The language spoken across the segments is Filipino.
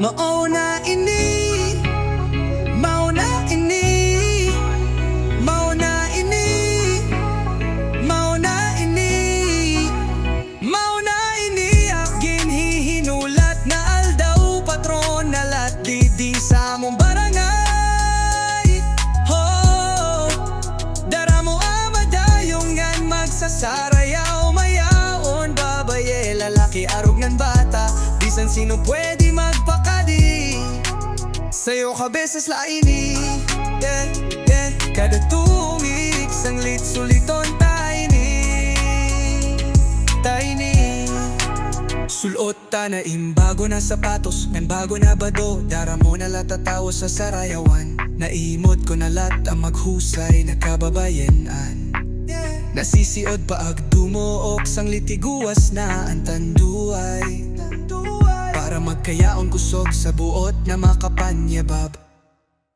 Mauna ini Mauna ini Mauna ini Mauna ini Mauna ini. Akin hihinulat na aldaw Patron na lati di sa mong barangay. Ho Dara mo amadayongan Magsasarayaw mayaon Babaye lalaki arog ng bata Bisan sino pwede Sa'yo ka beses laini Yeah, yeah. Kada tumig Sanglit suliton tiny Tiny. Sulot ta na imbago na sapatos May bago na bado. Dara mo na latatawo sa sarayawan. Naimod ko na lat ang maghusay na kababayenan Nasisiod pa ag dumuok sang litiguas na ang tanduay Para magkayaon kusog sa buot na makapanyabab.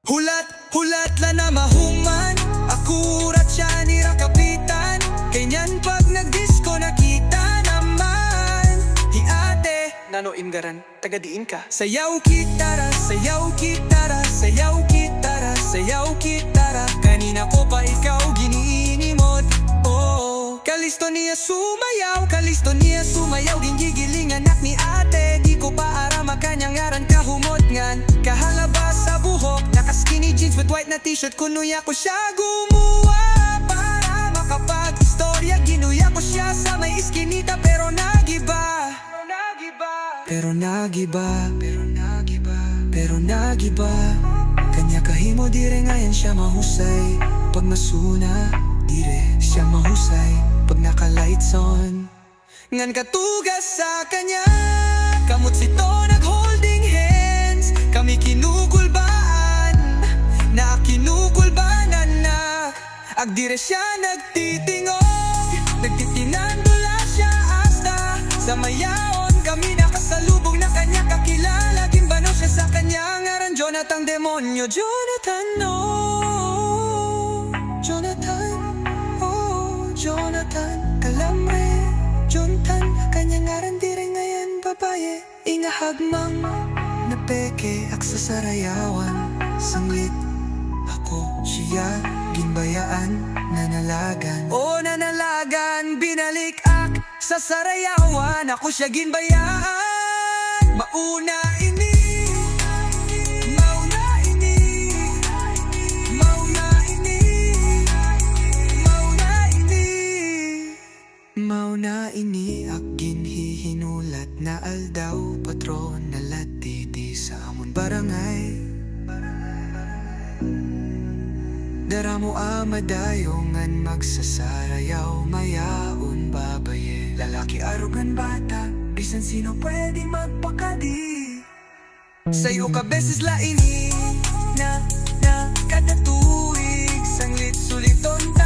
Hulat, hulat la na mahuman Akurat siya ni kapitan Kanyan pag nagdisko nakita naman. Hi ate, nano imgaran, taga diin ka. Sayaw kitara, sayaw kitara, sayaw kitara, sayaw kitara Kanina ko pa ikaw giniinimod Oh, kalisto niya sumayaw, kalisto niya sumayaw. Gingigiling anak ni ate, ko pa ara makanyang aran kahumot ngan. Kahalabas sa buhok, naka skinny jeans with white na t-shirt. Kunuya ko siya gumawa para makapag-istorya. Ginuya ko siya sa may iskinita pero nagiba. Pero nagiba. Pero nagiba. Pero nagiba. Kanya kahimo dire ngayon siya mahusay. Pag masuna dire siya mahusay. Pag naka-lights on Ngan katugas sa kanya Agdire siya nagtitingog Nagtitinandula siya asta Sa mayaon. Kami nakasalubong na kanya kakilala. Gimbano siya sa kanya ngaran Jonathan Demonyo Jonathan no Jonathan Oh Jonathan Kalamre. Jonathan Kanya ngaran di rin ngayon babaye. Ingahagmang na peke Aksa sarayawan Sanglit ako siya ginbayaan nanalagan. O nanalagan binalik ak sa sarayawan. Ako siya ginbayaan. Mauna ini Mauna ini Mauna ini Mauna ini Mauna ini ak ginhihinulat na aldaw patron na latiti sa amon barangay Daramo a madayongan magsasarayaw mayaon babaye. Lalaki arugan bata, bisan sino pwede magpakadi? Sa'yo ka beses laini na na kada tuig Sanglit suliton ta